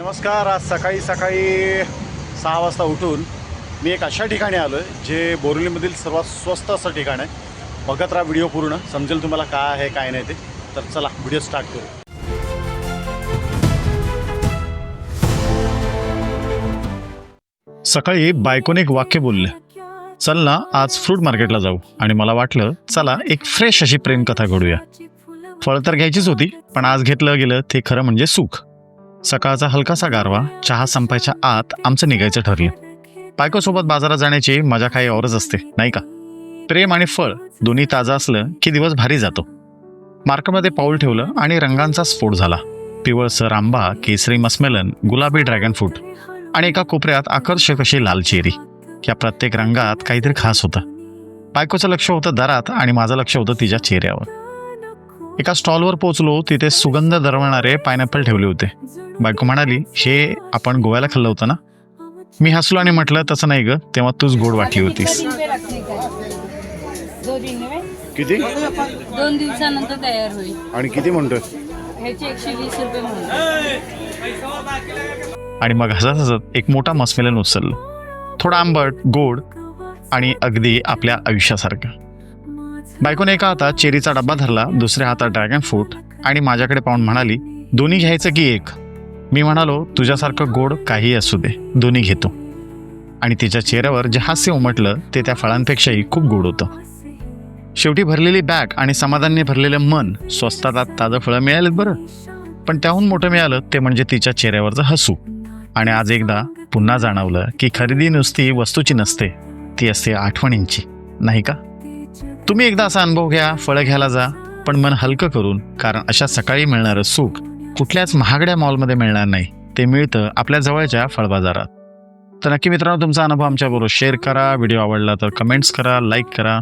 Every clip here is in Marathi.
नमस्कार आज सकाळी सकाळी सहा वाजता उठून मी एक अशा ठिकाणी आलो आहे जे बोरिवलीमधील सर्वात स्वस्त असं ठिकाण आहे. बघत राहा व्हिडिओ पूर्ण समजेल तुम्हाला काय आहे काय नाही ते. तर चला व्हिडिओ स्टार्ट करू. सकाळी बायकोने एक वाक्य बोलले. चल ना आज फ्रूट मार्केटला जाऊ. आणि मला वाटलं चला एक फ्रेश अशी प्रेमकथा घडूया. फळ तर घ्यायचीच होती पण आज घेतलं गेलं ते खरं म्हणजे सुख. सकाळचा हलकासा गारवा चहा संपायच्या आत आमचं निघायचं ठरलं. बायकोसोबत बाजारात जाण्याची मजा काही औरच असते नाही का? प्रेम आणि फळ दोन्ही ताजं असलं की दिवस भारी जातो. मार्केटमध्ये पाऊल ठेवलं आणि रंगांचा स्फोट झाला. पिवळसर आंबा केसरी मस्मेलन गुलाबी ड्रॅगन फ्रूट आणि एका कोपऱ्यात आकर्षक अशी लाल चेरी. या प्रत्येक रंगात काहीतरी खास होतं. बायकोचं लक्ष होतं दरात आणि माझं लक्ष होतं तिच्या चेहऱ्यावर. एका स्टॉलवर पोहोचलो तिथे सुगंध दरवणारे पायनॅपल ठेवले होते. बायको म्हणाली हे आपण गोव्याला खाल्लं होतं ना? मी हसलो आणि म्हटलं तसं नाही ग तेव्हा तूच गोड वाटली होतीस. दो दिन में किती? दोन दिवसानंतर तयार होईल. आणि किती म्हणतोय? ह्याचे एकशे वीस रुपये म्हणून. आणि मग हसत हसत एक मोठा मस्मेलन उचललं थोडा आंबट गोड आणि अगदी आपल्या आयुष्यासारखं. बायकोने एका हातात चेरीचा डब्बा धरला दुसऱ्या हातात ड्रॅगन फ्रूट आणि माझ्याकडे पाहून म्हणाली दोन्ही घ्यायचं की एक? मी म्हणालो तुझ्यासारखं गोड काही असू दे दोन्ही घेतो. आणि तिच्या चेहऱ्यावर जे हास्य उमटलं ते त्या फळांपेक्षाही खूप गोड होतं. शेवटी भरलेली बॅग आणि समाधानने भरलेलं मन स्वस्तात ताजं फळं मिळालेत बरं. पण त्याहून मोठं मिळालं ते म्हणजे तिच्या चेहऱ्यावरचं हसू. आणि आज एकदा पुन्हा जाणवलं की खरेदी नुसती वस्तूची नसते ती असते आठवणींची नाही का? तुम्ही एकदा असा अनुभव घ्या फळं घ्यायला जा पण मन हलकं करून कारण अशा सकाळी मिळणारं सुख कुठल्याच महागड्या मॉलमध्ये मिळणार नाही. ते मिळतं आपल्या जवळच्या फळबाजारात. तर नक्की मित्रांनो तुमचा अनुभव आमच्याबरोबर शेअर करा. व्हिडिओ आवडला तर कमेंट्स करा लाईक करा.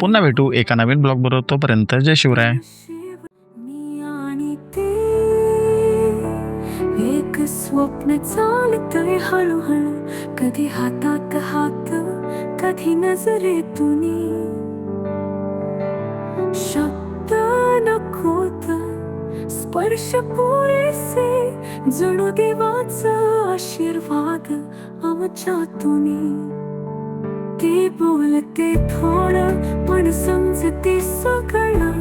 पुन्हा भेटू एका नवीन ब्लॉगबरोबर. तोपर्यंत जय शिवराय. एक स्वप्न चालतय हळूहळू. कधी हातात हात कधी नजरेतून. शब्द नकोत. स्पर्श पुरेसे जणू देवाचा आशीर्वाद आमच्यातून ते बोलते थोडं पण समजते सगळं.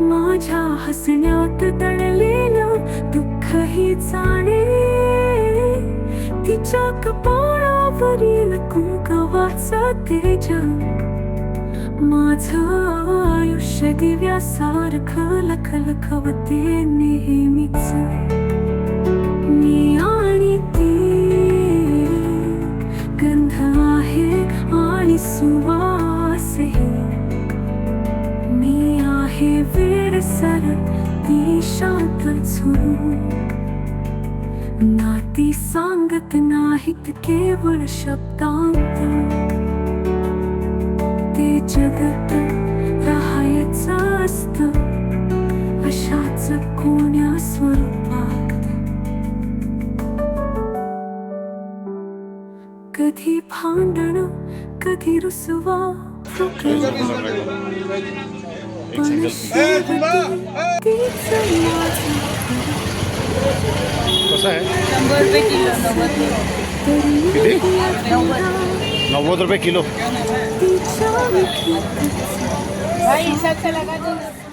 माझ्या हसण्यात दडलेलं दुःखही जाणे तिच्या कपाळावरील कुंकवाचा तेज माझ आयुष्य दिव्यासारखं लखलखवते नेहमीच. मी आणि ती गंध आहे आणि सुवासही मी आहे वेळ सर ती शांत झुरू नाती सांगत नाहीत केवळ शब्दांत. जगत राहायचं असत. अशाच कोण्या स्वरूपात? कधी भांडण कधी रुसवा. कसं आहे? नव्वद रुपये kilo. Ahí, saca la gallina.